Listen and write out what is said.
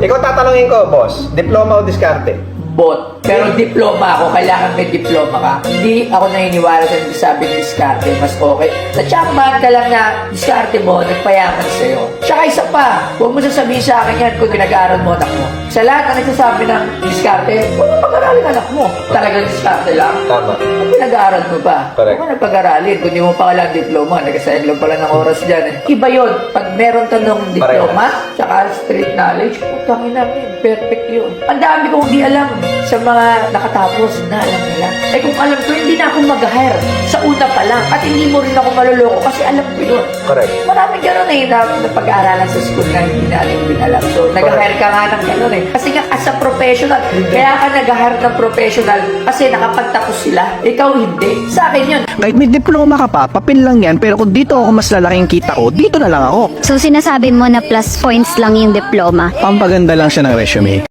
Ikaw tatanungin ko, boss, diploma o diskarte? Bot. Pero diploma ako, kailangan may diploma ka. Hindi ako naniniwala sa nagsasabing diskarte, mas okay. Sa tsambahan ka lang na diskarte mo, nagpayaman sa'yo. Tsaka isa pa, huwag mo sasabihin sa akin yan kung pinag-aaral mo anak mo. Sa lahat na nagsasabi ng diskarte, huwag mo pag-aralin anak mo. Talagang diskarte lang. Tama. Ang pinag-aaral mo ba? Correct. Huwag mo na pag-aralin. Kung di mo pa walang diploma, nagkasayang lang pala ng oras dyan. Eh. Iba yun. Pag meron ka ng diploma, tsaka street knowledge, putangin namin. Perfect yun. Ang dami kong hindi alam sa mga nakatapos na alam nila. Eh kung alam ko, hindi na ako mag-hire sa una pa lang. At hindi mo rin ako maluloko kasi alam ko yun. Correct. Maraming gano'n eh na, na pag-aaralan sa school na hindi natin din alam. So, nag-hire ka nga ng gano'n eh. Kasi nga, as a professional, kaya ka nag-hire ng professional kasi nakapagtapos sila. Ikaw hindi. Sa akin yun. Kahit may diploma ka pa, papel lang yan, pero kung dito ako mas lalaking kita ko, dito na lang ako. So sinasabi mo na plus points lang yung diploma. Pampaganda lang siya ng resume.